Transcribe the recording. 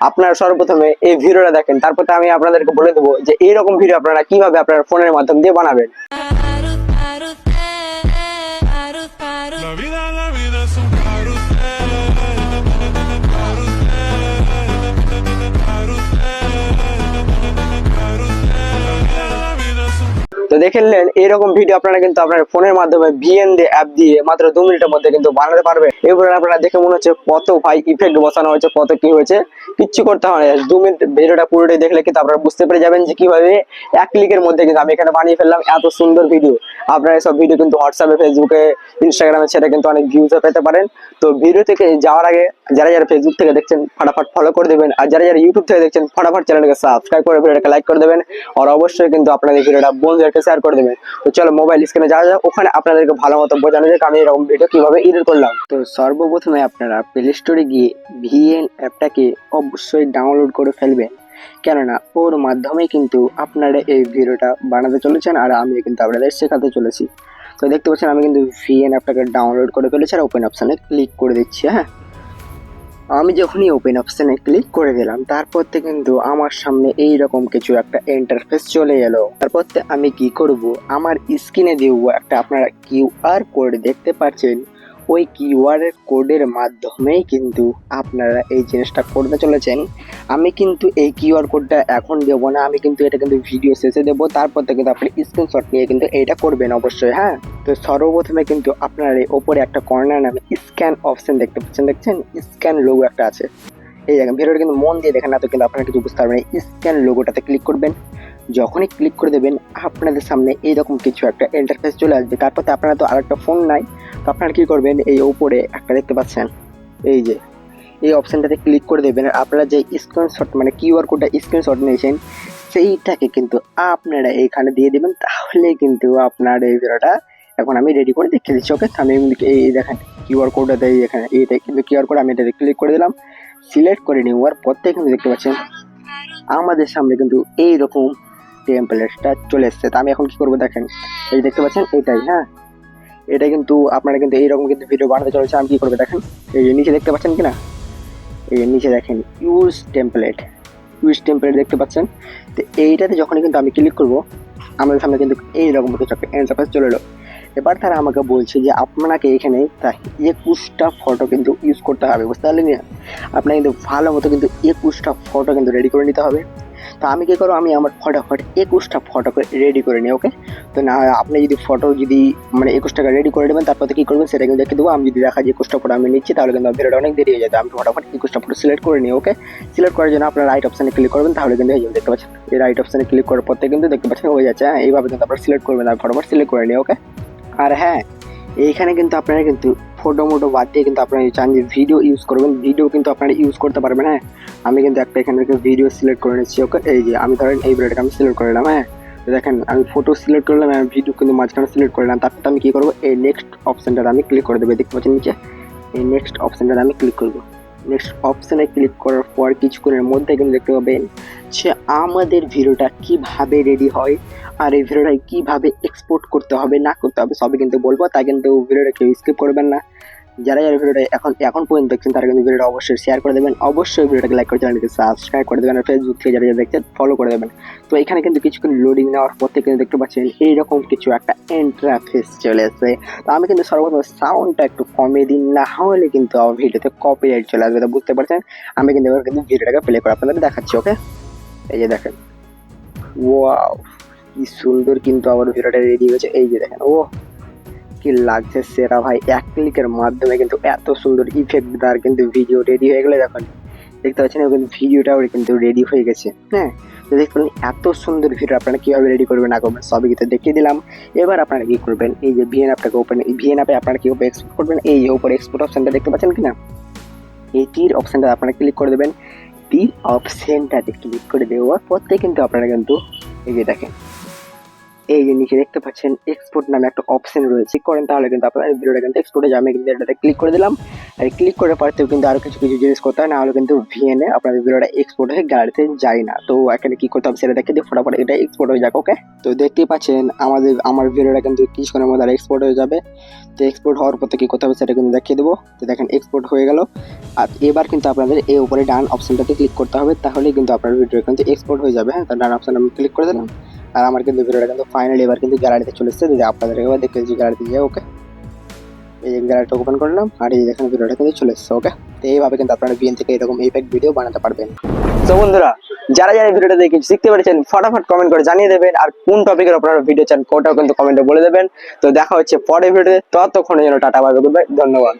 আপনারা সর্বপ্রথমে এই ভিডিওটা দেখেন তারপর আমি আপনাদেরকে বলে দেবো যে এইরকম ভিডিও আপনারা কীভাবে আপনার ফোনের মাধ্যম দিয়ে বানাবেন. দেখে নিলেন এইরকম ভিডিও আপনারা কিন্তু আপনার ফোনের মাধ্যমে ভিএন দিয়ে অ্যাপ দিয়ে মাত্র দু মিনিটের মধ্যে কিন্তু বানাতে পারবে এরপরে আপনারা দেখে মনে হচ্ছে কত ভাই ইফেক্ট বসানো হয়েছে, কত কি হয়েছে, কিচ্ছু করতে হয় দু মিনিট ভিডিওটা পুরোটাই দেখলে কিন্তু আপনারা বুঝতে পেরে যাবেন যে কীভাবে এক ক্লিকের মধ্যে কিন্তু আমি এখানে বানিয়ে ফেললাম, এত সুন্দর ভিডিও আপনারা এসব ভিডিও কিন্তু হোয়াটসঅ্যাপে ফেসবুকে ইনস্টাগ্রামে সেটা কিন্তু অনেক ভিউজও পেতে পারেন। তো ভিডিও থেকে যাওয়ার আগে যারা যারা ফেসবুক থেকে দেখছেন, ফটাফট ফলো করে দেবেন। আর যারা যারা ইউটিউব থেকে দেখছেন, ফটাফট চ্যানেলকে সাবস্ক্রাইব করে ভিডিওটাকে লাইক করে দেবেন। আর অবশ্যই কিন্তু আপনাদের ভিডিওটা বন্ধুদেরকে শেয়ার করে দেবেন তো চলো মোবাইল স্ক্রিনে যাওয়া যাক, ওখানে আপনাদেরকে ভালো মতো বোঝানো যাক আমি এরকম ভিডিও কীভাবে এডিট করলাম। তো সর্বপ্রথমে আপনারা প্লে স্টোরে গিয়ে ভিএন অ্যাপটাকে অবশ্যই ডাউনলোড করে ফেলবেন। কেননা, ওর মাধ্যমে কিন্তু আপনারা এই ভিডিওটা বানাতে চলেছেন আর আমি কিন্তু আপনাদের শেখাতে চলেছি। তো দেখতে পাচ্ছেন, আমি কিন্তু ভিএন অ্যাপটাকে ডাউনলোড করে ফেলেছি আর ওপেন অপশানে ক্লিক করে দিচ্ছি হ্যাঁ। আমি যখনই ওপেন অপশানে ক্লিক করে দিলাম, তারপর থেকে কিন্তু আমার সামনে এই রকম কিছু একটা ইন্টারফেস চলে এলো। তারপর আমি কি করব? আমার স্ক্রিনে দিব একটা আপনারা কিউআর কোড দেখতে পাচ্ছেন। ওই কিউআর কোডের মাধ্যমেই কিন্তু আপনারা এই জিনিসটা করতে চলেছেন। আমি কিন্তু এই কিউআর কোডটা এখন দেবো না, আমি কিন্তু এটা কিন্তু ভিডিও শেষে দেবো, তারপর থেকে কিন্তু আপনি স্ক্রিনশট নিয়ে কিন্তু এইটা করবেন অবশ্যই হ্যাঁ? তো সর্বপ্রথমে কিন্তু আপনার এই ওপরে একটা কর্নার নামে স্ক্যান অপশন দেখতে পাচ্ছেন। দেখছেন? স্ক্যান লোগো একটা আছে। এই দেখেন, ভিডিওটা কিন্তু মন দিয়ে দেখেন না তো, কিন্তু আপনারা কিছু বুঝতে পারবেন। স্ক্যান লোগোটাতে ক্লিক করবেন। যখনই ক্লিক করে দেবেন, আপনাদের সামনে এইরকম কিছু একটা ইন্টারফেস চলে আসবে। তারপর তো আপনারা তো আরেকটা ফোন নাই। তো আপনারা কী করবেন? এই ওপরে একটা দেখতে পাচ্ছেন? এই যে, এই অপশানটাতে ক্লিক করে দেবেন। আর আপনারা যে স্ক্রিনশট মানে কিউআর কোডটা স্ক্রিনশট নিয়েছেন, সেইটাকে কিন্তু আপনারা এইখানে দিয়ে দেবেন। তাহলে কিন্তু আপনার এই ভিডিওটা এখন আমি রেডি করে দেখিয়ে দিচ্ছি ওকে আমি এই এই দেখেন কিউআর কোডটা দেয় এখানে। এইটা কিন্তু কিউআর কোড আমি এটাতে ক্লিক করে দিলাম। সিলেক্ট করে নেওয়ার পর থেকে কিন্তু দেখতে পাচ্ছেন, আমাদের সামনে কিন্তু এইরকম টেম্পলেটটা চলে এসছে। তা আমি এখন কি করব দেখেন? এই দেখতে পাচ্ছেন, এটাই হ্যাঁ? এটা কিন্তু আপনারা কিন্তু এইরকম কিন্তু ভিডিও বানাতে চলেছে, আমি কী করব দেখেন? এই যে নিচে দেখতে পাচ্ছেন কি না এই যে নিচে দেখেন ইউজ টেম্পলেট ইউজ টেম্পলেট দেখতে পাচ্ছেন। তো এইটাতে যখনই কিন্তু আমি ক্লিক করব, আমাদের সামনে কিন্তু এইরকম কিছু একটা চলে এলো। এবার তারা আমাকে বলছে যে আপনাকে এখানে একুশটা ফটো কিন্তু ইউজ করতে হবে, বুঝতে পারলেন আপনাকে কিন্তু ভালো মতো কিন্তু একুশটা ফটো কিন্তু রেডি করে নিতে হবে। তো আমি কী করব? আমি আমার ফটাফট একুশটা ফটো রেডি করে নিই ওকে তো না, আপনি যদি ফটো যদি মানে একুশ টাকা রেডি করে নেবেন, তারপর কী করবেন? সেটা কিন্তু দেখে দেবো। আমি যদি দেখা যায় একুশটা ফটো আমি নিচ্ছি, তাহলে কিন্তু ভিডিওটা অনেক দেরি হয়ে যেত আমি ফটাফট একুশটা ফটো সিলেক্ট করে নিই ওকে সিলেক্ট করার জন্য আপনার রাইট অপশানে ক্লিক করবেন, তাহলে কিন্তু হয়ে যাবে দেখতে পাচ্ছেন, এই রাইট অপশানে ক্লিক করার পর থেকে কিন্তু দেখতে পাচ্ছেন হয়ে যাচ্ছে হ্যাঁ? এইভাবে কিন্তু আপনার সিলেক্ট করবেন আর ফটাফট সিলেক্ট করে নিই ওকে আর হ্যাঁ এইখানে কিন্তু আপনারা কিন্তু ফটো মোটো বাদ দিয়ে কিন্তু আপনারা চান যে ভিডিও ইউজ করবেন। ভিডিও কিন্তু আপনারা ইউজ করতে পারবেন হ্যাঁ। আমি কিন্তু একটা এখান থেকে ভিডিও সিলেক্ট করে নিচ্ছি ওকে এই যে, আমি ধরেন এই ভিডিওটাকে আমি সিলেক্ট করে নিলাম হ্যাঁ। দেখেন, আমি ফটো সিলেক্ট করলাম আমি ভিডিও কিন্তু মাঝখানে সিলেক্ট করলাম তারপর আমি কী করব? এই নেক্সট অপশানটাতে আমি ক্লিক করে দেবো, দেখতে পাচ্ছেন নিচে? এই নেক্সট অপশানটাতে আমি ক্লিক করব। নেক্সট অপশানে ক্লিক করার পর কিছুক্ষণের মধ্যে কিন্তু দেখতে পাবেন সে আমাদের ভিডিওটা কীভাবে রেডি হয় আর এই ভিডিওটা কীভাবে এক্সপোর্ট করতে হবে, না করতে হবে, সবই কিন্তু বলব তাই কিন্তু ভিডিওটা কেউ স্কিপ করবেন না। যারা যারা ভিডিওটা এখন এখন পর্যন্ত দেখছেন, তারা কিন্তু ভিডিওটা অবশ্যই শেয়ার করে দেবেন। অবশ্যই ভিডিওটাকে লাইক করে চ্যানেলকে সাবস্ক্রাইব করে দেবেন, আর ফেসবুক থেকে যারা দেখছেন ফলো করে দেবেন। তো এখানে কিন্তু কিছুক্ষণ লোডিং নেওয়ার পর থেকে কিন্তু দেখতে পাচ্ছেন, এইরকম কিছু একটা ইন্টারফেস চলে এসেছে। তো আমি কিন্তু সর্বপ্রথম সাউন্ডটা একটু কমে দিন না হলে কিন্তু আমার ভিডিওতে কপিরাইট চলে আসবে, তো বুঝতে পারছেন? আমি কিন্তু এবার কিন্তু ভিডিওটাকে প্লে করে আপনাদের দেখাচ্ছি ওকে এই যে দেখেন। ওয়াও কি সুন্দর কিন্তু আমার ভিডিওটা রেডি হয়েছে। এই যে দেখেন ও কি লাগছে সেরা ভাই? এক ক্লিকের মাধ্যমে কিন্তু এত সুন্দর ইফেক্ট দার কিন্তু ভিডিও রেডি হয়ে গেলে। দেখুন, দেখতে পাচ্ছেন কিন্তু ভিডিওটাও কিন্তু রেডি হয়ে গেছে। হ্যাঁ দেখুন, এত সুন্দর ভিডিও আপনারা কীভাবে রেডি করবেন না করবেন সবই কিন্তু দেখিয়ে দিলাম। এবার আপনারা কী করবেন, এই যে ভিএন অ্যাপটাকে ওপেন এই ভিএন অ্যাপে আপনারা কীভাবে এক্সপোর্ট করবেন? এই যে উপরে এক্সপোর্ট অপশানটা দেখতে পাচ্ছেন কি না এই তীর অপশানটা আপনারা ক্লিক করে দেবেন। তীর অপশানটাতে ক্লিক করে দেওয়ার পর থেকে কিন্তু আপনারা কিন্তু এই যে দেখেন এই যে নিচে দেখতে পাচ্ছেন এক্সপোর্ট নামে একটা অপশন রয়েছে, করেন তাহলে কিন্তু আপনার ভিডিওটা কিন্তু এক্সপোর্টে যাবে। কিন্তু এটাতে ক্লিক করে দিলাম। আর ক্লিক করে পারতেও কিন্তু আরও কিছু কিছু জিনিস করতে হয় না হলে কিন্তু ভিএনএ আপনাদের ভিডিওটা এক্সপোর্ট হয়ে গ্যালারিতে যায় না। তো এখানে কী করতে হবে সেটা দেখে দিয়ে ফটাফট এটা এক্সপোর্ট হয়ে যাক ওকে তো দেখতেই পাচ্ছেন, আমাদের, আমার ভিডিওটা কিন্তু কিছুক্ষণের মধ্যে আর এক্সপোর্ট হয়ে যাবে। তো এক্সপোর্ট হওয়ার পর কি করতে হবে সেটা কিন্তু দেখিয়ে দেবো। তো দেখেন এক্সপোর্ট হয়ে গেল। আর এবার কিন্তু আপনাদের এই উপরে ডান অপশনটাতে ক্লিক করতে হবে, তাহলেই কিন্তু আপনার ভিডিও কিন্তু এক্সপোর্ট হয়ে যাবে। হ্যাঁ তো ডান অপশন আমি ক্লিক করে দিলাম। আর আমার কিন্তু ভিডিওটা কিন্তু ফাইনালি এবার কিন্তু গ্যালারিতে চলে এসেছে। যদি আপনাদের এবার দেখতে যে গ্যালারিতে যাই ওকে এই যে গ্যালারিটা ওপেন করলাম, আর এই দেখেন ভিডিওটা কিন্তু চলে এসেছে ওকে তো এইভাবে কিন্তু আপনারা বিএন থেকে এরকম ইফেক্ট ভিডিও বানাতে পারবেন। তো বন্ধুরা, যারা যারা ভিডিওটা দেখে শিখতে পেরেছেন, ফটাফট কমেন্ট করে জানিয়ে দেবেন, আর কোন টপিকের আপনারা ভিডিও চান, কোটাও কিন্তু কমেন্টে বলে দেবেন। তো দেখা হচ্ছে পরের ভিডিওতে ততক্ষণের জন্য টাটা বাই বাই ধন্যবাদ।